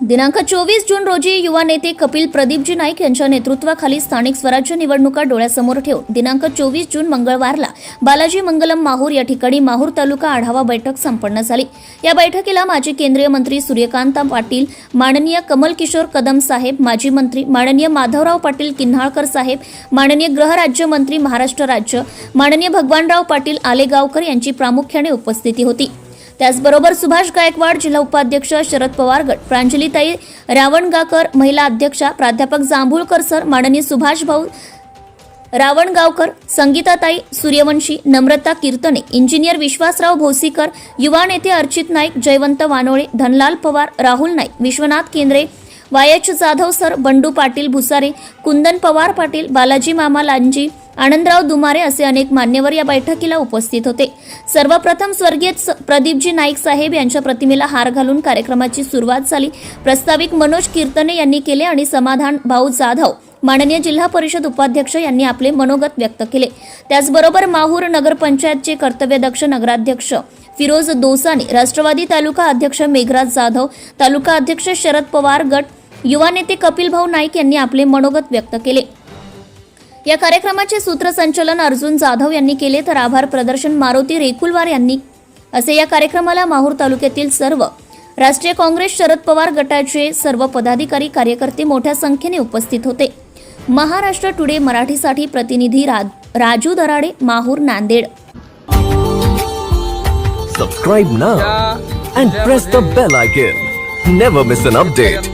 दिनांक चोवीस जून रोजी युवा नेते कपिल प्रदीपजी नाईक यांच्या नेतृत्वाखाली स्थानिक स्वराज्य निवडणुका डोळ्यासमोर ठेवून दिनांक चोवीस जून मंगळवारला बालाजी मंगलम माहूर या ठिकाणी माहूर तालुका आढावा बैठक संपन्न झाली. या बैठकीला माजी केंद्रीय मंत्री सूर्यकांत पाटील माननीय कमल किशोर कदम साहेब माजी मंत्री माननीय माधवराव पाटील किन्हाळकर साहेब माननीय गृहराज्यमंत्री महाराष्ट्र राज्य माननीय भगवानराव पाटील आलेगावकर यांची प्रामुख्याने उपस्थिती होती. त्याचबरोबर सुभाष गायकवाड जिल्हा उपाध्यक्ष शरद पवार गट प्रांजलीताई रावणगाकर महिला अध्यक्षा प्राध्यापक जांभूळकर सर माननीय सुभाष भाऊ रावणगावकर संगीताताई सूर्यवंशी नम्रता कीर्तने इंजिनियर विश्वासराव भोसीकर युवा नेते अर्चित नाईक जयवंत वानोळे धनलाल पवार राहुल नाईक विश्वनाथ केंद्रे वायच जाधव सर बंडू पाटील भुसारे कुंदन पवार पाटील बालाजी मामा लांजी आनंदराव दुमारे असे अनेक मान्यवर या बैठकीला उपस्थित होते. सर्वप्रथम स्वर्गीय स- प्रदीपजी नाईक साहेब यांच्या प्रतिमेला हार घालून कार्यक्रमाची सुरुवात झाली. प्रस्ताविक मनोज कीर्तने यांनी केले आणि समाधान भाऊ जाधव माननीय जिल्हा परिषद उपाध्यक्ष यांनी आपले मनोगत व्यक्त केले. त्याचबरोबर माहूर नगरपंचायतचे कर्तव्यदक्ष नगराध्यक्ष फिरोज दोसानी राष्ट्रवादी तालुका अध्यक्ष मेघराज जाधव तालुका अध्यक्ष शरद पवार गट युवा नेते कपिल भाऊ नाईक यांनी आपले मनोगत व्यक्त केले. या कार्यक्रमाचे सूत्रसंचलन अर्जुन जाधव यांनी केले तर आभार प्रदर्शन मारुती रेकुलवार यांनी असे या कार्यक्रमाला माहूर तालुक्यातील सर्व राष्ट्रीय काँग्रेस शरद पवार गटाचे सर्व पदाधिकारी कार्यकर्ते मोठ्या संख्येने उपस्थित होते महाराष्ट्र टुडे मराठीसाठी प्रतिनिधी रा- Raju Darade Mahur Nanded Subscribe now and press the bell icon. Never miss an update.